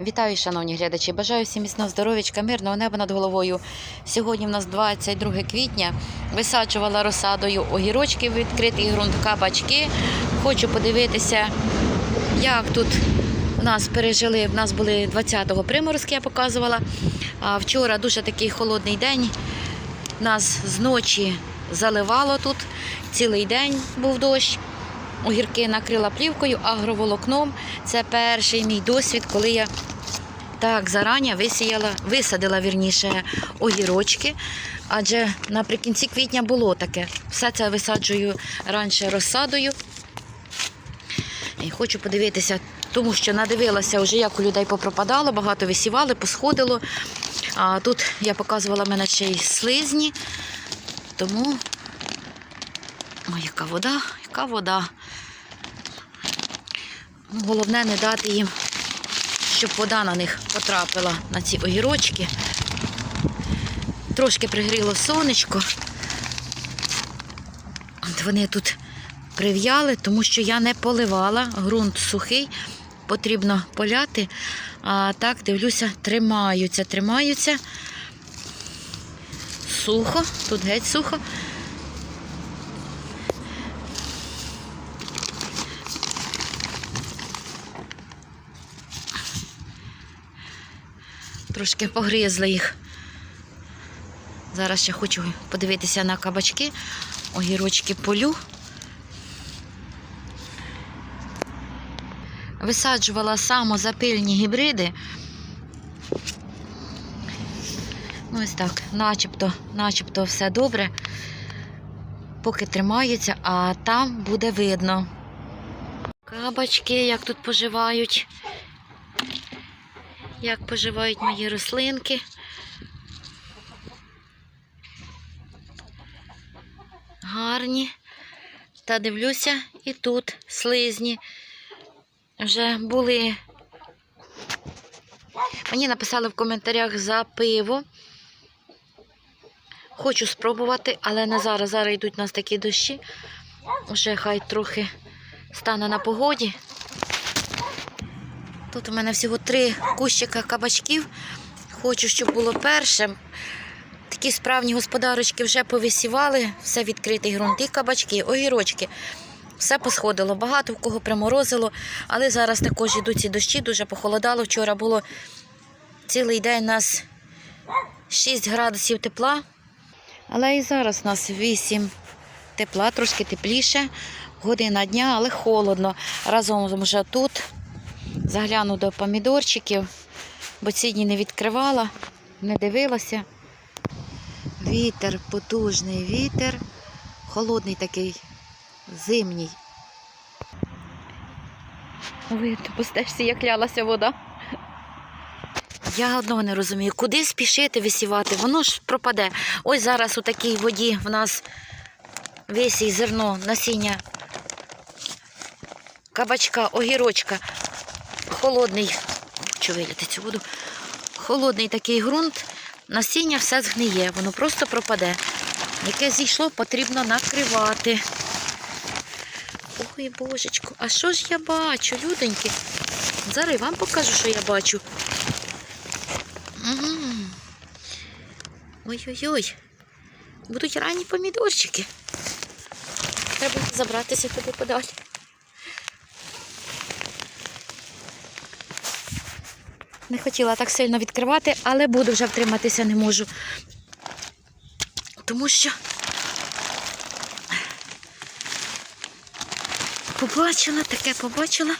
Вітаю, шановні глядачі! Бажаю всім міцного здоров'ячка, мирного неба над головою. Сьогодні в нас 22 квітня. Висаджувала розсадою огірочки в відкритий ґрунт, кабачки. Хочу подивитися, як тут у нас пережили. У нас були 20-го приморозки, я показувала. А вчора дуже такий холодний день. Нас зночі заливало тут. Цілий день був дощ. Огірки накрила плівкою, агроволокном. Це перший мій досвід, коли я так зарані висіяла, висадила вірніше огірочки. Адже наприкінці квітня було таке. Все це висаджую раніше розсадою. І хочу подивитися, тому що надивилася вже, як у людей попропадало, багато висівали, посходило. А тут я показувала в мене ще й слизні. Тому Ой, яка вода, яка вода. Головне не дати їм, щоб вода на них потрапила на ці огірочки. Трошки пригріло сонечко. От вони тут прив'яли, тому що я не поливала, ґрунт сухий, потрібно поляти. А так, дивлюся, тримаються, тримаються. Сухо, тут геть сухо. Трошки погризли їх. Зараз ще хочу подивитися на кабачки, огірочки полю. Висаджувала самозапильні гібриди. Ну, ось так, начебто, начебто все добре. Поки тримаються, а там буде видно. Кабачки, як тут поживають як поживають мої рослинки. Гарні. Та дивлюся, і тут слизні вже були. Мені написали в коментарях за пиво. Хочу спробувати, але не зараз. Зараз йдуть у нас такі дощі. Вже хай трохи стане на погоді. Тут у мене всього три кущика кабачків. Хочу, щоб було перше. Такі справні господарочки вже повисівали, все відкритий ґрунт, і кабачки, огірочки. Все посходило, багато в кого приморозило, але зараз також йдуть ці дощі, дуже похолодало. Вчора було цілий день у нас 6 градусів тепла. Але і зараз у нас 8 тепла, трошки тепліше, година дня, але холодно. Разом вже тут. Загляну до помідорчиків, бо ці дні не відкривала, не дивилася. Вітер, потужний вітер, холодний такий, зимній. Ви постежся, як лялася вода. Я одного не розумію, куди спішити висівати, воно ж пропаде. Ось зараз у такій воді в нас висій зерно, насіння кабачка, огірочка холодний, що виліти цю воду, холодний такий ґрунт, насіння все згниє, воно просто пропаде. Яке зійшло, потрібно накривати. Ой, божечко, а що ж я бачу, люденьки? Зараз вам покажу, що я бачу. Ой-ой-ой. Будуть ранні помідорчики. Треба забратися туди подалі. Не хотіла так сильно відкривати, але буду вже втриматися не можу. Тому що побачила, таке побачила.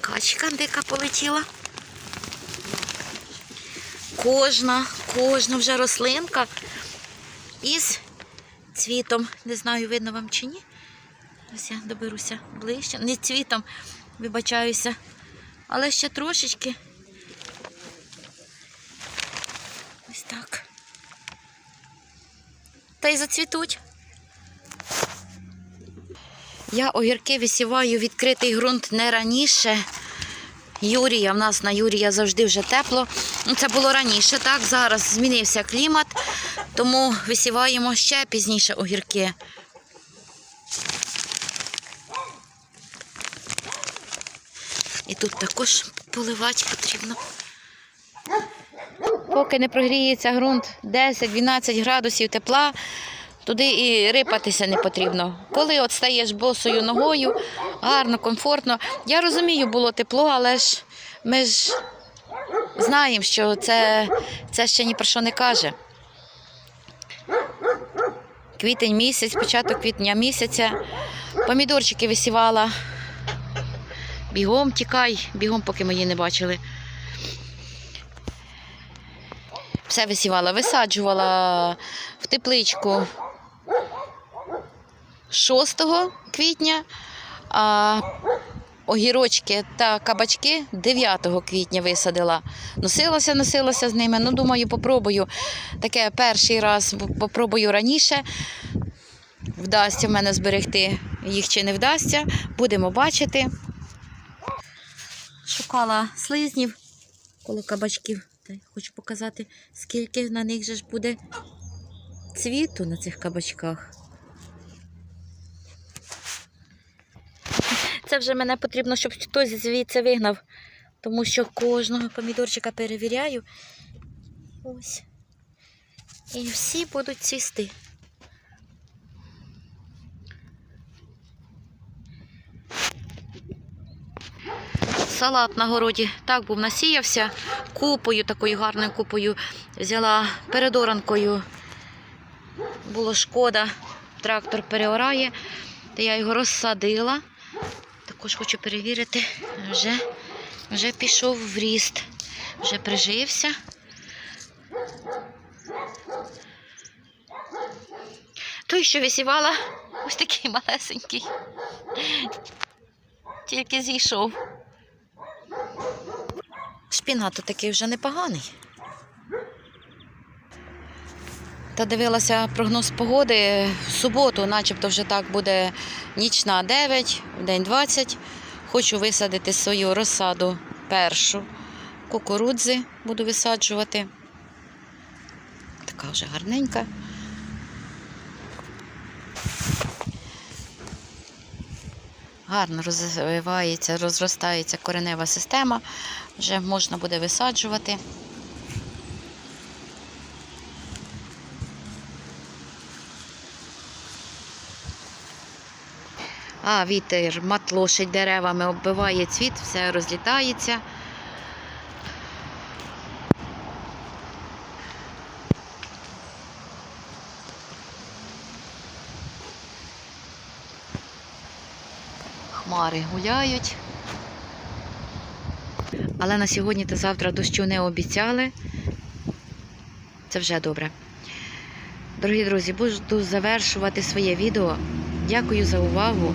Качка дика полетіла. Кожна, кожна вже рослинка із цвітом. Не знаю, видно вам чи ні. Ось я доберуся ближче. Не цвітом, вибачаюся, але ще трошечки. Ось так. Та й зацвітуть. Я огірки висіваю відкритий ґрунт не раніше. Юрія, в нас на Юрія завжди вже тепло. Це було раніше, так? Зараз змінився клімат, тому висіваємо ще пізніше огірки. І тут також поливати потрібно. Поки не прогріється ґрунт 10-12 градусів тепла, туди і рипатися не потрібно. Коли от стаєш босою ногою, гарно, комфортно. Я розумію, було тепло, але ж ми ж знаємо, що це, це ще ні про що не каже. Квітень місяць, початок квітня місяця. Помідорчики висівала. Бігом тікай, бігом, поки мої не бачили. Все висівала, висаджувала в тепличку 6 квітня, а огірочки та кабачки 9 квітня висадила. Носилася, носилася з ними. Ну, думаю, попробую. Таке перший раз попробую раніше. Вдасться в мене зберегти їх чи не вдасться. Будемо бачити. Шукала слизнів коло кабачків. Хочу показати, скільки на них же ж буде цвіту на цих кабачках. Це вже мене потрібно, щоб хтось звідси вигнав, тому що кожного помідорчика перевіряю. Ось. І всі будуть цвісти. Салат на городі так був насіявся купою, такою гарною купою. Взяла передоранкою. Було шкода, трактор переорає, то я його розсадила. Також хочу перевірити, вже, вже пішов в ріст, вже прижився. Той, що висівала, ось такий малесенький. Тільки зійшов. Шпінат такий вже непоганий. Та дивилася прогноз погоди в суботу, начебто вже так буде ніч на 9, в день 20. Хочу висадити свою розсаду першу. Кукурудзи буду висаджувати. Така вже гарненька. Гарно розвивається, розростається коренева система, вже можна буде висаджувати. А вітер матлошить деревами, оббиває цвіт, все розлітається. Хмари гуляють. Але на сьогодні та завтра дощу не обіцяли. Це вже добре. Дорогі друзі, буду завершувати своє відео. Дякую за увагу.